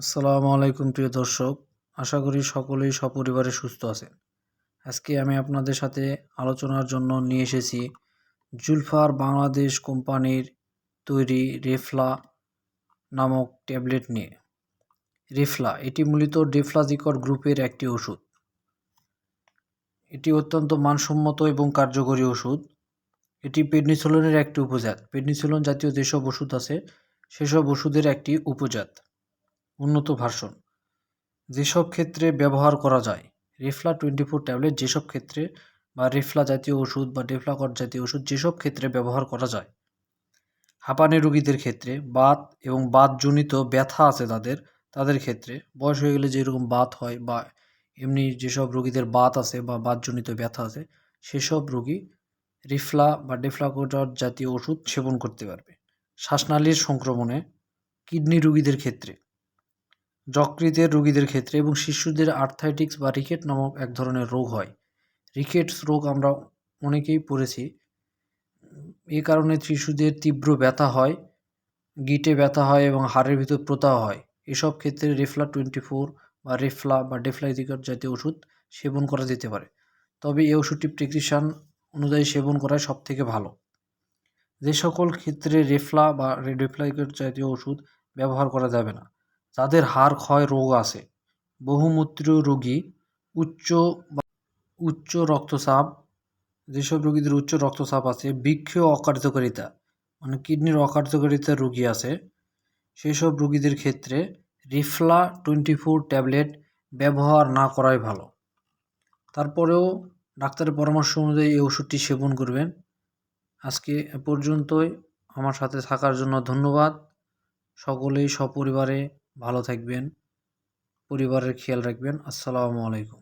আসসালামু আলাইকুম প্রিয় দর্শক, আশা করি সকলেই সপরিবারে সুস্থ আছেন। আজকে আমি আপনাদের সাথে আলোচনার জন্য নিয়ে এসেছি জুলফার বাংলাদেশ কোম্পানির তৈরি রেফলা নামক ট্যাবলেট নিয়ে। রেফলা, এটি মূলত ডেফলাজিকর গ্রুপের একটি ওষুধ। এটি অত্যন্ত মানসম্মত এবং কার্যকরী ওষুধ। এটি পেডনিসোলনের একটি উপজাত। পেডনিসোলন জাতীয় যেসব ওষুধ আছে, সেসব ওষুধের একটি উপজাত। উন্নত ভার্সন। যেসব ক্ষেত্রে ব্যবহার করা যায়, রেফলা টোয়েন্টি ফোর ট্যাবলেট যেসব ক্ষেত্রে বা রেফলা জাতীয় ওষুধ বা ডেফলাকট জাতীয় ওষুধ যেসব ক্ষেত্রে ব্যবহার করা যায়। হাঁপানি রোগীদের ক্ষেত্রে বাত এবং বাতজনিত ব্যথা আছে তাদের তাদের ক্ষেত্রে বয়স হয়ে গেলে যেরকম বাত হয় বা এমনি যেসব রোগীদের বাত আছে বা বাতজনিত ব্যথা আছে, সেসব রোগী রিফলা বা ডেফলাকোটার জাতীয় ওষুধ সেবন করতে পারবে। শ্বাসনালীর সংক্রমণে কিডনি রোগীদের ক্ষেত্রে যকৃতের রোগীদের ক্ষেত্রে এবং শিশুদের আর্থাইটিক্স বা রিকেট নামক এক ধরনের রোগ হয়। রিকেটস রোগ আমরা অনেকেই পড়েছি। এ কারণে শিশুদের তীব্র ব্যথা হয়, গিটে ব্যথা হয় এবং হাড়ের ভিতর প্রতাহ হয়। এসব ক্ষেত্রে রেফলা টোয়েন্টি ফোর বা রেফলা বা ডেফলাইজিকার জাতীয় ওষুধ সেবন করা যেতে পারে। তবে এই ওষুধটি প্রেসক্রিপশান অনুযায়ী সেবন করাই সব থেকে ভালো। যে সকল ক্ষেত্রে রেফলা বা রেডেফ্লাইকার জাতীয় ওষুধ ব্যবহার করা যাবে না। যাদের হাড় ক্ষয় রোগ আছে। বহুমূত্রীয় রোগী, উচ্চ উচ্চ রক্তচাপ, যেসব রোগীদের উচ্চ রক্তচাপ আছে, বৃক্ষ অকার্যকারিতা মানে কিডনির অকার্যকারিতার রোগী আছে সেই সব রোগীদের ক্ষেত্রে রিফলা টোয়েন্টি ফোর ট্যাবলেট ব্যবহার না করাই ভালো। তারপরেও ডাক্তারের পরামর্শ অনুযায়ী এই ওষুধটি সেবন করবেন। আজকে এ পর্যন্তই। আমার সাথে থাকার জন্য ধন্যবাদ। সকলেই সপরিবারে ভালো থাকবেন পরিবারের খেয়াল রাখবেন। আসসালামু আলাইকুম।